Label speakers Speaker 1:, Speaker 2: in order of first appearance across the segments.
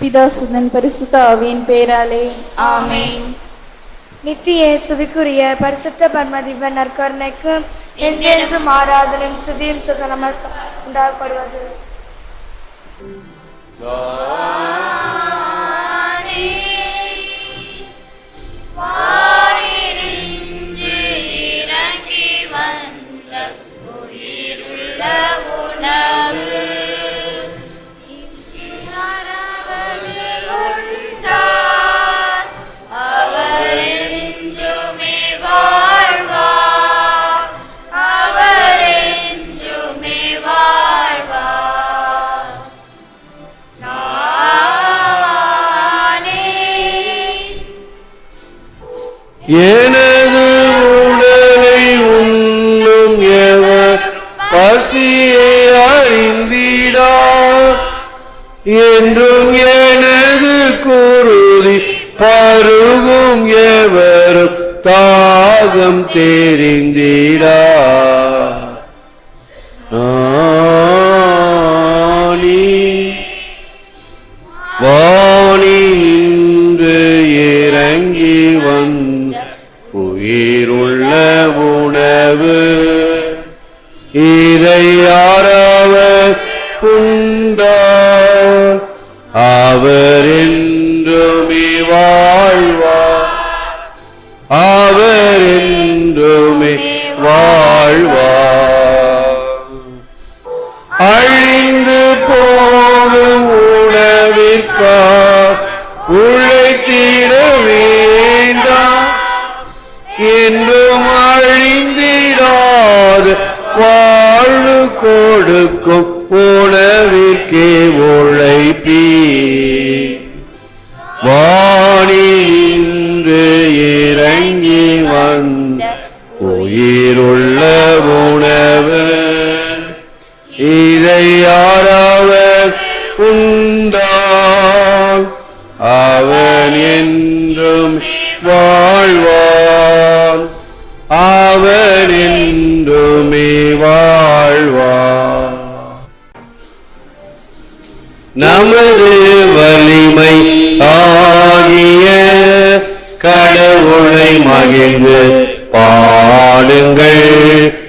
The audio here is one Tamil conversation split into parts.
Speaker 1: பிதாசுதன் பரிசுத்த ஆவியின் பேராலே. ஆமென்.
Speaker 2: நித்திய சுதிக்குரிய பரிசுத்த பர்மதிவ நற்கருணைக்கு என்றென்றும் ஆராதனும் சுதியும் சுக நமஸ்தம் உண்டாகப்படுவது
Speaker 3: எனது உடலை உண்ணும் எவர் பசியை அறிந்திடா என்றும் எனது குருதி பருகும் எவரும் தாகம் தெரிந்திடா. உயிருள்ள உணவு. இதை யாரவர் உண்டார் அவர் என்றுமே வாழ்வார். அவர் என்றுமே வாழ்வார். அழிந்து போகும் உணவிற்கா இருந்தால் அவன் என்றும் வாழ்வான். அவன் என்றுமே வாழ்வான். நமது வலிமை ஆகிய கடவுளை மகிழ்ந்து பாடுங்கள்.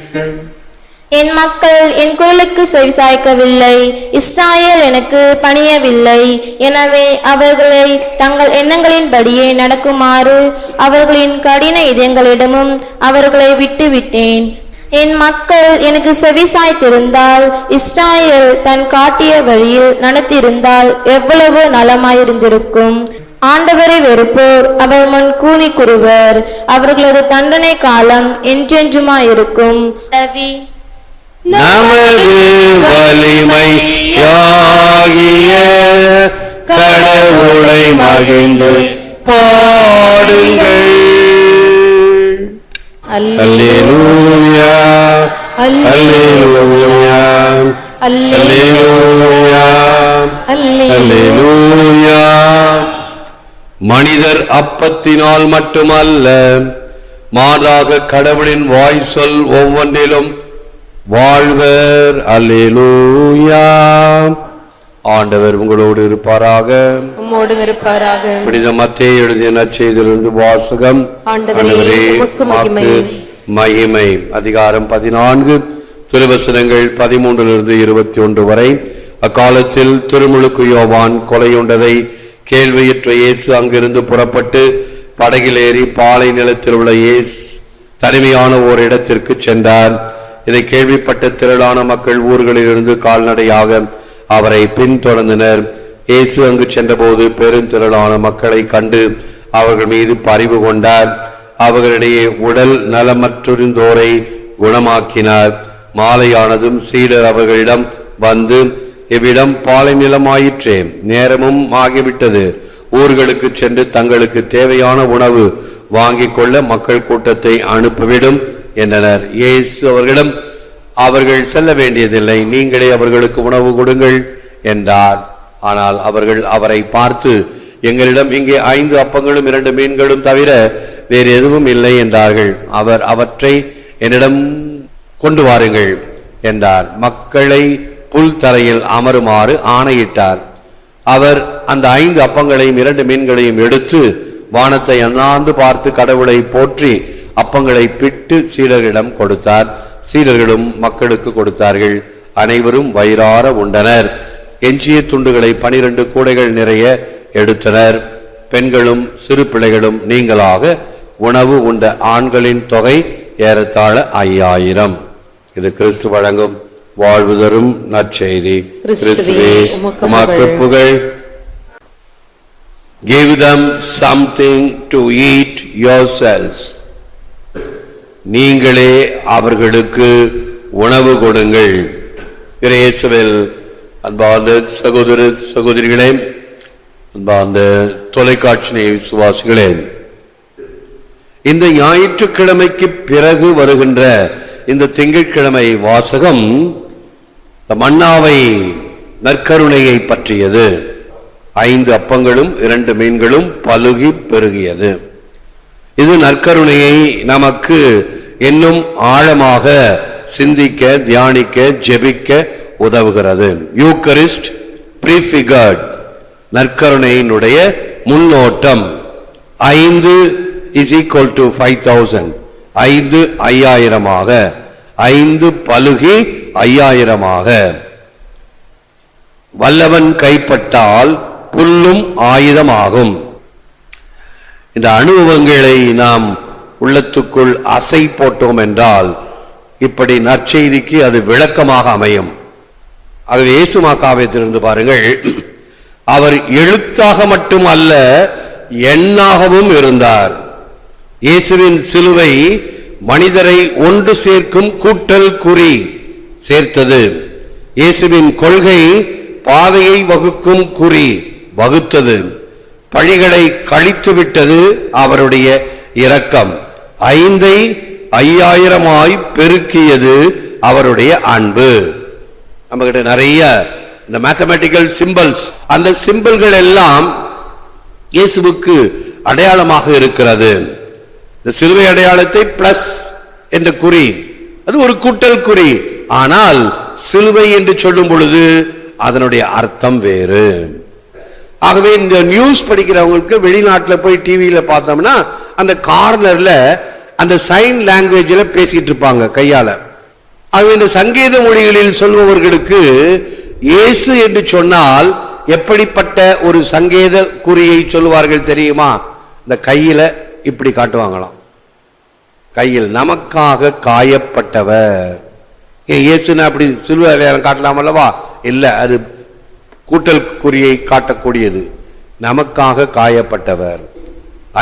Speaker 4: என் மக்கள் என் குரலுக்கு செவிசாய்க்கவில்லை இஸ்ராயல் எனக்கு பணியவில்லை. எனவே அவர்களை தங்கள் எண்ணங்களின்படியே நடக்குமாறு அவர்களின் கடின இதயங்களிடமும் அவர்களை விட்டுவிட்டேன். என் மக்கள் எனக்கு செவிசாய்த்திருந்தால் இஸ்ராயல் தன் காட்டிய வழியில் நடத்தியிருந்தால் எவ்வளவு நலமாயிருந்திருக்கும். ஆண்டவரை வெறுப்போர் அவர் முன் கூனி குருவர் அவர்களது தண்டனை காலம் என்றென்றுமாயிருக்கும். ரவி
Speaker 3: நமது வலிமை ஆகிய கடவுளை மகிழ்ந்து பாடுங்கள். அல்லேலூயா அல்லேலூயா அல்லேலூயா அல்லேலூயா. மனிதர் அப்பத்தினால் மட்டுமல்ல மாறாக கடவுளின் வாய் சொல் ஒவ்வொன்றிலும் வாழ்வர். அல்லேலூயா. ஆண்டவர் உங்களோடு இருப்பாராக.
Speaker 4: உம்மோடும் இருப்பாராக.
Speaker 3: புனித எழுதிய வாசகம்.
Speaker 4: ஆண்டவரே, மகிமை.
Speaker 3: அதிகாரம் பதினான்கு திருவசனங்கள் பதிமூன்றிலிருந்து இருபத்தி ஒன்று வரை. அக்காலத்தில் திருமுழுக்கு யோவான் கொலையுண்டதை கேள்வியுற்ற இயேசு அங்கிருந்து புறப்பட்டு படகில் ஏறி பாலை நிலத்தில் உள்ள இயேசு தனிமையான ஓர் இடத்திற்கு சென்றார். இதை கேள்விப்பட்ட திரளான மக்கள் ஊர்களிலிருந்து கால்நடையாக அவரை பின்தொடர்ந்தனர். இயேசு அங்கு சென்றபோது பெருந்திரளான மக்களை கண்டு அவர்கள் மீது பறிவு கொண்டார். அவர்களிடையே உடல் நலமற்றிருந்தோரை குணமாக்கினார். மாலையானதும் சீடர் அவர்களிடம் வந்து இவ்விடம் பாலை நிலமாயிற்றே நேரமும் ஆகிவிட்டது. ஊர்களுக்கு சென்று தங்களுக்கு தேவையான உணவு வாங்கிக் கொள்ள மக்கள் கூட்டத்தை அனுப்பிவிடும். என்றனர். இயேசு அவர்களிடம் அவர்கள் செல்ல வேண்டியதில்லை நீங்களே அவர்களுக்கு உணவு கொடுங்கள் என்றார். ஆனால் அவர்கள் அவரை பார்த்து எங்களிடம் இங்கே ஐந்து அப்பங்களும் இரண்டு மீன்களும் தவிர வேறு எதுவும் இல்லை என்றார்கள். அவர் அவற்றை என்னிடம் கொண்டு வாருங்கள் என்றார். மக்களை புல் தரையில் அமருமாறு ஆணையிட்டார். அவர் அந்த ஐந்து அப்பங்களையும் இரண்டு மீன்களையும் எடுத்து வானத்தை அண்ணாந்து பார்த்து கடவுளை போற்றி அப்பங்களை பிட்டு சீடர்களிடம் கொடுத்தார். சீடர்களும் மக்களுக்கு கொடுத்தார்கள். அனைவரும் வயிறார உண்டனர். எஞ்சிய துண்டுகளை பனிரெண்டு கூடைகள் நிறைய எடுத்தனர். பெண்களும் சிறு பிள்ளைகளும் நீங்களாக உணவு உண்ட ஆண்களின் தொகை ஏறத்தாழ ஐயாயிரம். இது கிறிஸ்து வழங்கும் வாழ்வு தரும் நற்செய்தி.
Speaker 4: கிறிஸ்துவே, உமக்கு
Speaker 3: புகழ். Give them something to eat yourselves. நீங்களே அவர்களுக்கு உணவு கொடுங்கள். இறையேசுவில் அன்பார்ந்த சகோதர சகோதரிகளே அன்பார்ந்த தொலைக்காட்சி விசுவாசிகளே இந்த ஞாயிற்றுக்கிழமைக்கு பிறகு வருகின்ற இந்த திங்கட்கிழமை வாசகம் மன்னாவை நற்கருணையை பற்றியது. ஐந்து அப்பங்களும் இரண்டு மீன்களும் பழுகி பெருகியது. இது நற்கருணையை நமக்கு இன்னும் ஆழமாக சிந்திக்க தியானிக்க ஜெபிக்க உதவுகிறது. யூக்கரிஸ்ட் ப்ரீஃபிகர்ட் நற்கருணையினுடைய முன்னோட்டம். ஐந்து is equal to five thousand ஐந்து ஐயாயிரமாக. ஐந்து பழுகி ஐயாயிரமாக. வல்லவன் கைப்பட்டால் புல்லும் ஆயுதமாகும். இந்த அனுபவங்களை நாம் உள்ளத்துக்குள் அசை போட்டோம் என்றால் இப்படி நற்செய்திக்கு அது விளக்கமாக அமையும். ஆகவே இயேசு காவியத்திலிருந்து பாருங்கள் அவர் எழுத்தாக மட்டும் அல்ல எண்ணாகவும் இருந்தார். இயேசுவின் சிலுவை மனிதரை ஒன்று சேர்க்கும் கூட்டல் குறி சேர்த்தது. இயேசுவின் கொள்கை பாதையை வகுக்கும் குறி வகுத்தது. பழிகளை கழித்து விட்டது அவருடைய இரக்கம். ஐந்தை ஐயாயிரமாய் பெருக்கியது அவருடைய அன்பு. நம்ம கிட்ட நிறைய இந்த மேத்தமெட்டிக்கல் சிம்பல்ஸ் அந்த சிம்பல்கள் எல்லாம் இயேசுவுக்கு அடையாளமாக இருக்கிறது. இந்த சிலுவை அடையாளத்தை பிளஸ் என்ற குறி அது ஒரு கூட்டல் குறி. ஆனால் சிலுவை என்று சொல்லும் பொழுது அதனுடைய அர்த்தம் வேறு. ஆகவே இந்த நியூஸ் படிக்கிறவங்களுக்கு வெளிநாட்டில் போய் டிவியில் பார்த்தோம்னா அந்த கார்னரில் அந்த சைன் லாங்குவேஜில் பேசிகிட்டு இருப்பாங்க கையால். ஆகவே இந்த சங்கீத மொழிகளில் சொல்பவர்களுக்கு இயேசு என்று சொன்னால் எப்படிப்பட்ட ஒரு சங்கேத குறியை சொல்லுவார்கள் தெரியுமா? இந்த கையில் இப்படி காட்டுவாங்களாம். கையில் நமக்காக காயப்பட்டவர். ஏன் இயேசுன்னு அப்படி சிலுவை காட்டலாம் அல்லவா இல்லை அது கூட்டல் குறியை காட்டக்கூடியது. நமக்காக காயப்பட்டவர்.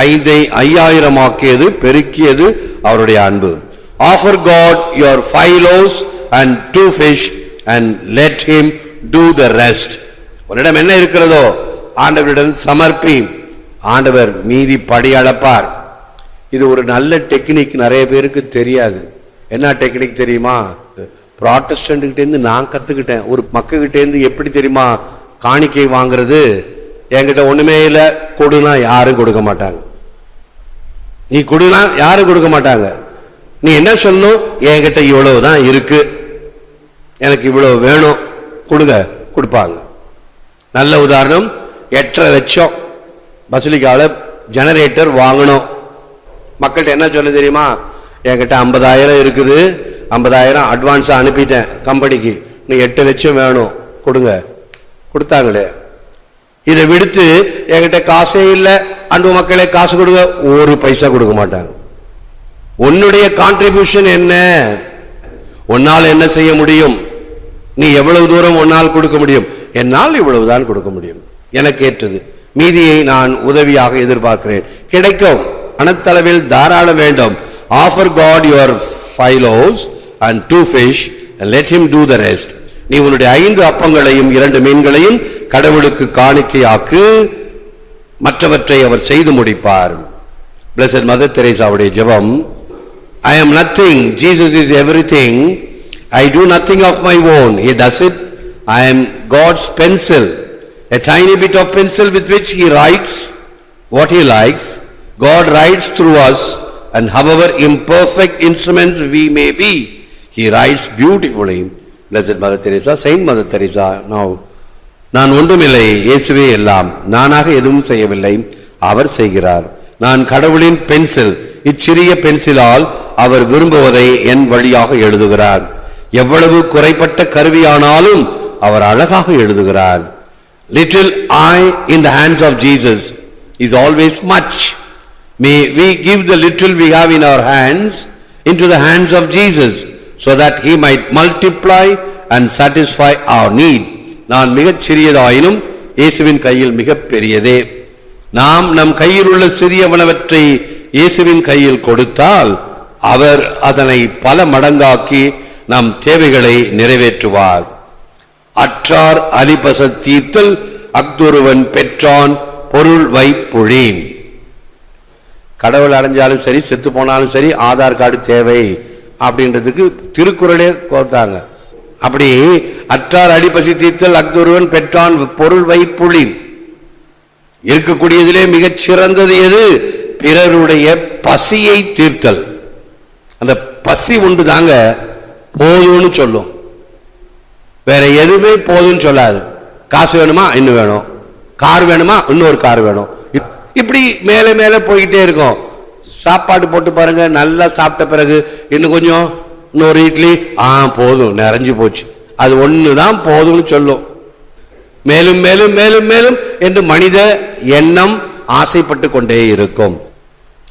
Speaker 3: ஐந்தை ஐயாயிரம் ஆக்கியது பெருக்கியது அவருடைய அன்பு. Offer God your five loaves and two fish and let him do the rest உன்னிடம் என்ன இருக்கிறதோ ஆண்டவரிடம் சமர்ப்பி. ஆண்டவர் மீதி படி அளப்பார். இது ஒரு நல்ல டெக்னிக் நிறைய பேருக்கு தெரியாது. என்ன டெக்னிக் தெரியுமா? ப்ராட்டஸ்டன்ட் நான் கற்றுக்கிட்டேன் ஒரு மக்கள்கிட்டேருந்து எப்படி தெரியுமா? காணிக்கை வாங்குறது என்கிட்ட ஒண்ணுமே இல்லை. கொடுனா யாரும் கொடுக்க மாட்டாங்க. நீ கொடுனா யாரும் கொடுக்க மாட்டாங்க. நீ என்ன சொல்லணும்? என்கிட்ட இவ்வளவு தான் இருக்கு. எனக்கு இவ்வளவு வேணும். கொடுங்க. கொடுப்பாங்க. நல்ல உதாரணம். எட்டரை லட்சம் பசிலிக்கால ஜெனரேட்டர் வாங்கணும். மக்கள்கிட்ட என்ன சொல்ல தெரியுமா? என்கிட்ட ஐம்பதாயிரம் இருக்குது. ஐம்பதாயிரம் அட்வான்ஸாக அனுப்பிட்டேன் கம்பெனிக்கு. நீ எட்டு லட்சம் வேணும். கொடுங்க. கொடுத்தாங்களே. இதை விடுத்து என்கிட்ட காசே இல்லை அன்பு மக்களே காசு கொடுங்க. ஒரு பைசா கொடுக்க மாட்டாங்க. உன்னுடைய கான்ட்ரிபியூஷன் என்ன? உன்னால் என்ன செய்ய முடியும்? நீ எவ்வளவு தூரம் உன்னால் கொடுக்க முடியும்? என்னால் இவ்வளவுதான் கொடுக்க முடியும். எனக்கு ஏற்றது மீதியை நான் உதவியாக எதிர்பார்க்கிறேன். கிடைக்கும். பணத்தளவில் தாராளம் வேண்டும். Offer God your five loaves and two fish let him do the rest நீ உன்னுடைய ஐந்து அப்பங்களையும் இரண்டு மீன்களையும் கடவுளுக்கு காணிக்கையாக்கு மற்றவற்றை அவர் செய்து முடிப்பார் பிளஸட் மதர் தெரேசாவுடைய ஜபம் I am nothing Jesus is everything I do nothing of my own he does it I am God's pencil a tiny bit of pencil with which he writes what he likes God writes through us and how our imperfect instruments we may be he writes beautifully blessed Mother Teresa saint Mother Teresa no நான் ஒன்றுமில்லை இயேசுவே எல்லாம் நானாக எதுவும் செய்யவில்லை அவர் செய்கிறார் நான் கடவுளின் பென்சில் இச்சிறிய பென்சிலால் அவர் விரும்புவதை என் வழியாக எழுதுகிறார் எவ்வளவு குறைப்பட்ட கருவியானாலும் அவர் அழகாக எழுதுகிறார் little I in the hands of Jesus is always much may we give the little we have in our hands into the hands of Jesus so that he might multiply and satisfy our need. நான் மிகச் சிறியதாயினும் இயேசுவின் கையில் மிக பெரியதே. நாம் நம் கையில் உள்ள சிறியவனவற்றை இயேசுவின் கையில் கொடுத்தால் அவர் அதனை பல மடங்காக்கி நம் தேவைகளை நிறைவேற்றுவார். அற்றார் அலிபச தீர்த்தல் அக்தொருவன் பெற்றான் பொருள் வைப்புழேன். கடவுள் அடைஞ்சாலும் சரி செத்து போனாலும் சரி ஆதார் கார்டு தேவை. அப்படின்றதுக்கு திருக்குறளே கோர்த்தாங்க அப்படி அற்றார் அடிப்பசி தீர்த்தல் அக்தொருவன் பெற்றான் பொருள் வைப்புளி இருக்கக்கூடியதிலே மிகச் சிறந்தது எது? பிறருடைய பசியை தீர்த்தல். அந்த பசி உண்டு தாங்க போதும்னு சொல்லும். வேற எதுவுமே போதும்னு சொல்லாது. காசு வேணுமா? இன்னும் வேணும். கார் வேணுமா? இன்னொரு கார் வேணும். இப்- இப்படி மேலே மேலே போய்கிட்டே இருக்கும். சாப்பாடு போட்டு பாருங்க நல்லா சாப்பிட்ட பிறகு இன்னும் கொஞ்சம் இன்னொரு இட்லி ஆ போதும் நிறைஞ்சு போச்சு. அது ஒன்று தான் போதும்னு சொல்லும். மேலும் மேலும் மேலும் மேலும் என்று மனித எண்ணம் ஆசைப்பட்டு கொண்டே இருக்கும்.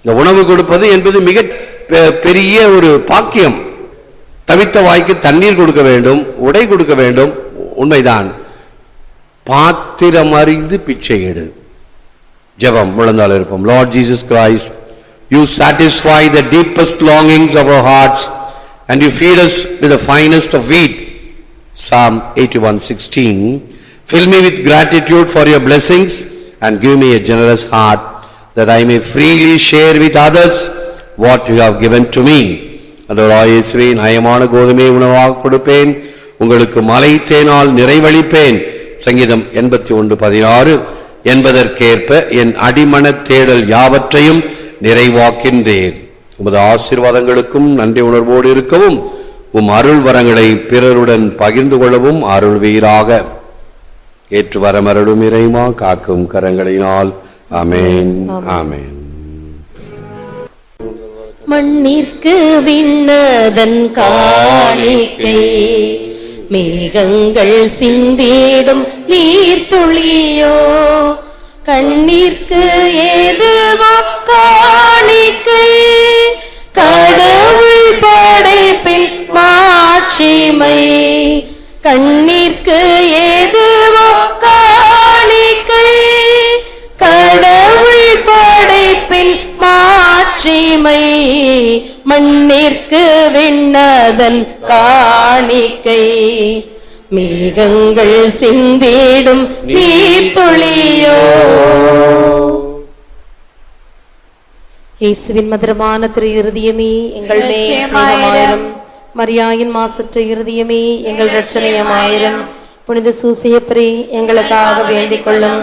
Speaker 3: இந்த உணவு கொடுப்பது என்பது மிக பெ- பெரிய ஒரு பாக்கியம். தவித்த வாய்க்கு தண்ணீர் கொடுக்க வேண்டும் உடை கொடுக்க வேண்டும் உண்மைதான். பாத்திரம் அறிந்து பிச்சை எடு. ஜெபம் முழந்தால் இருப்போம். Lord Jesus Christ you satisfy the deepest longings of our hearts and you feed us with the finest of wheat Psalm 81:16 Fill me with gratitude for your blessings and give me a generous heart that I may freely share with others what you have given to me. அன்றவராய் இயேசுவே நயமான கோதுமை உணவாக கொடுப்பேன் உங்களுக்கு மலை தேனால் நிறைவளிப்பேன் சங்கீதம் எண்பத்தி ஒன்று பதினாறு என்பதற்கேற்ப என் அடிமனத் தேடல் யாவற்றையும் நிறைவாக்கின்றேன் உமது ஆசீர்வாதங்களுக்கும் நன்றி உணர்வோடு இருக்கவும் உம் அருள் வரங்களை பிறருடன் பகிர்ந்து கொள்ளவும் அருள்வீராக. ஏற்று வரமருளும் இறைமா காக்கும் கரங்களினால். ஆமென். ஆமென்.
Speaker 4: மண்ணிற்கு விண்ணதன் காணிக்கை மேகங்கள் சிந்திடும் நீர்த்துளியோ கண்ணீர்க்கு ஏதுவோ காணிக்கை கடவுள் படைப்பின் மாட்சிமை. கண்ணீர்க்கு ஏதுவோ காணிக்கை கடவுள் படைப்பில் மாட்சிமை. மண்ணிற்கு விண்ணதன் காணிக்கை. மேகங்கள் சிந்திடும் நீர்த்துளியோ. இயேசுவின் மதுரமான திரு இருதயமே எங்கள் மேல் சிநேகமாயிரம். மரியாயின் மாசற்ற இருதயமே எங்கள் ரட்சணையமாயிரம் புனித சூசியப்பரே எங்களுக்காக வேண்டிக் கொள்ளும்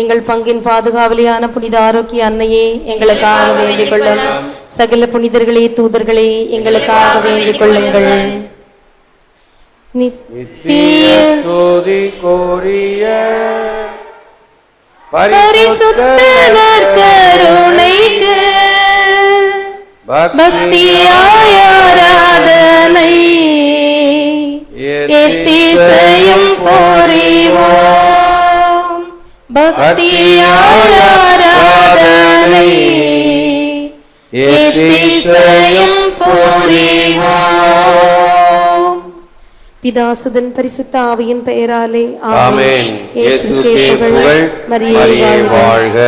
Speaker 4: எங்கள் பங்கின் பாதுகாவலியான புனித ஆரோக்கிய அன்னையே எங்களுக்காக வேண்டிக் கொள்ளும் சகல புனிதர்களே தூதர்களே எங்களுக்காக வேண்டிக் கொள்ளுங்கள் நித்திய ஸ்துதி கோரிய. பரிசுத்தவர் கருணைக்கு. பக்தியாய் ஆராதனை எத்திசையும் போரிவோம். பக்தியாய் ஆராதனை எத்திசையும் போரிவோம். பிதாசுதன் பரிசுத்த ஆவியின் பெயராலே
Speaker 3: ஆமென்
Speaker 4: இயேசு
Speaker 3: புகழ்
Speaker 4: மரியே
Speaker 3: வாழ்க